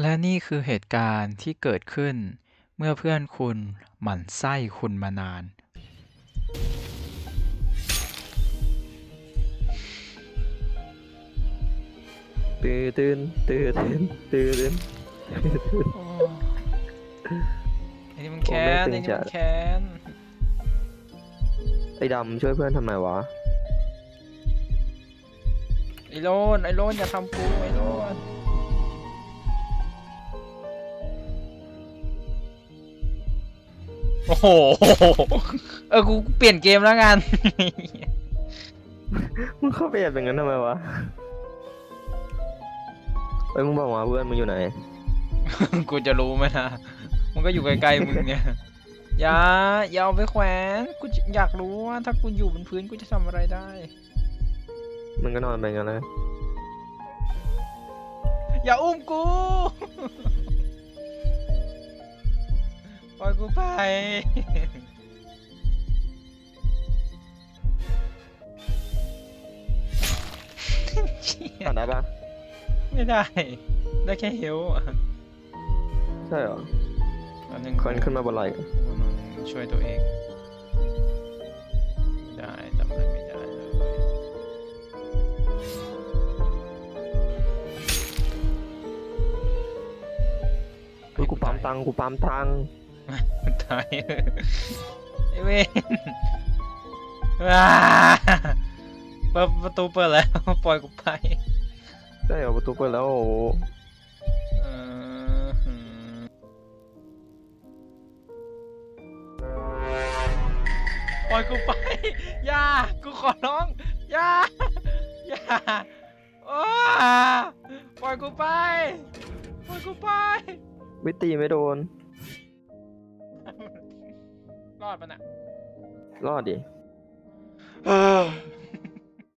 และนี่คือเหตุการณ์ที่เกิดขึ้น เมื่อเพื่อนคุณหมั่นไส้คุณมานาน ตื่นตื่นตื่นตื่นตื่นตื่นโอ้ไอ้นี่มันแค้นไอ้นี่มันแค้นไอ้ดำช่วยเพื่อนทำไมวะ ไอ้โลนไอ้โลนอย่าทำกูไอ้โลน โอ้โห เออ กูเปลี่ยนเกมแล้วกัน มึงเข้าไปแอบอย่างนั้นทำไมวะเอ้ยมึงบอกมาเพื่อนมึงอยู่ไหน กูจะรู้ไหมนะ มันก็อยู่ใกล้ๆมึงเนี่ย อย่า อย่าเอาไปแขวน กูอยากรู้ว่า ถ้ากูอยู่บนพื้นกูจะทำอะไรได้ มึงก็นอนไปงั้นเลยอย่าอุ้มกู กูไป เชี่ยตัดได้ปะไม่ได้ ได้แค่เฮลอะใช่เหรออันนึงคนขึ้นมาบนไหล่กูกำลังช่วยตัวเอง ไม่ได้ทำอะไรไม่ได้เลยเฮ้ยกูปั๊มตังค์กูปั๊มตังค์ ตายไอเวนว้าเปิดประตูเปิดแล้ว ปล่อยกูไปใช่เหรอประตูเปิดแล้วโอ้โหเออหือปล่อยกูไปอย่ากูขอร้องอย่าอย่าโอ้ปล่อยกูไป ปล่อยกูไป ไม่ตีไม่โดน รอดปะน่ะรอดดิ เออ